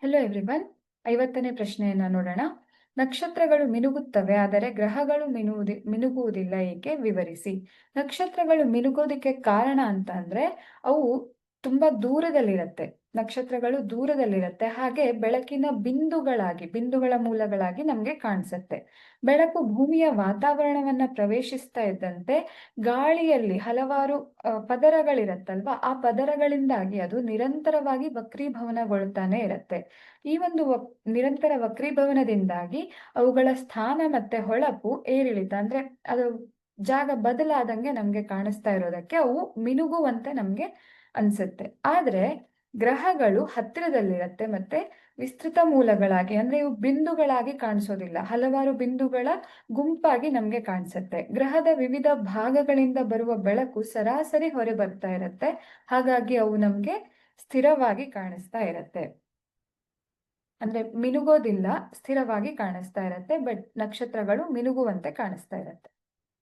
Hello everyone ಐವತ್ತನೇ ಪ್ರಶ್ನೆಯನ್ನ ನೋಡೋಣ. ನಕ್ಷತ್ರಗಳು ಮಿನುಗುತ್ತವೆ, ಆದರೆ ಗ್ರಹಗಳು ಮಿನುವುದಿ, ಮಿನುಗುವುದಿಲ್ಲ, ಏಕೆ? ವಿವರಿಸಿ. ನಕ್ಷತ್ರಗಳು ಮಿನುಗೋದಕ್ಕೆ ಕಾರಣ ಅಂತ ಅಂದ್ರೆ, ಅವು ತುಂಬಾ ದೂರದಲ್ಲಿರತ್ತೆ. ನಕ್ಷತ್ರಗಳು ದೂರದಲ್ಲಿರತ್ತೆ. ಹಾಗೆ ಬೆಳಕಿನ ಬಿಂದುಗಳಾಗಿ, ಬಿಂದುಗಳ ಮೂಲಗಳಾಗಿ ನಮ್ಗೆ ಕಾಣಿಸುತ್ತೆ. ಬೆಳಕು ಭೂಮಿಯ ವಾತಾವರಣವನ್ನ ಪ್ರವೇಶಿಸ್ತಾ ಇದ್ದಂತೆ ಗಾಳಿಯಲ್ಲಿ ಹಲವಾರು ಪದರಗಳಿರತ್ತಲ್ವಾ? ಆ ಪದರಗಳಿಂದಾಗಿ ಅದು ನಿರಂತರವಾಗಿ ವಕ್ರೀಭವನಗೊಳ್ತಾನೆ ಇರತ್ತೆ. ಈ ಒಂದು ನಿರಂತರ ವಕ್ರೀಭವನದಿಂದಾಗಿ ಅವುಗಳ ಸ್ಥಾನ ಮತ್ತೆ ಹೊಳಪು ಏರಿಳಿತ, ಅಂದ್ರೆ ಅದು ಜಾಗ ಬದಲಾದಂಗೆ ನಮ್ಗೆ ಕಾಣಿಸ್ತಾ ಇರೋದಕ್ಕೆ ಅವು ಮಿನುಗುವಂತೆ ನಮ್ಗೆ ಅನ್ಸುತ್ತೆ. ಆದ್ರೆ ಗ್ರಹಗಳು ಹತ್ತಿರದಲ್ಲಿರತ್ತೆ ಮತ್ತೆ ವಿಸ್ತೃತ ಮೂಲಗಳಾಗಿ, ಅಂದ್ರೆ ಇವು ಬಿಂದುಗಳಾಗಿ ಕಾಣಿಸೋದಿಲ್ಲ. ಹಲವಾರು ಬಿಂದುಗಳ ಗುಂಪಾಗಿ ನಮ್ಗೆ ಕಾಣಿಸುತ್ತೆ. ಗ್ರಹದ ವಿವಿಧ ಭಾಗಗಳಿಂದ ಬರುವ ಬೆಳಕು ಸರಾಸರಿ ಹೊರೆ ಬರ್ತಾ ಇರತ್ತೆ. ಹಾಗಾಗಿ ಅವು ನಮ್ಗೆ ಸ್ಥಿರವಾಗಿ ಕಾಣಿಸ್ತಾ ಇರತ್ತೆ. ಅಂದ್ರೆ ಮಿನುಗೋದಿಲ್ಲ, ಸ್ಥಿರವಾಗಿ ಕಾಣಿಸ್ತಾ ಇರತ್ತೆ, ಬಟ್ ನಕ್ಷತ್ರಗಳು ಮಿನುಗುವಂತೆ ಕಾಣಿಸ್ತಾ ಇರತ್ತೆ.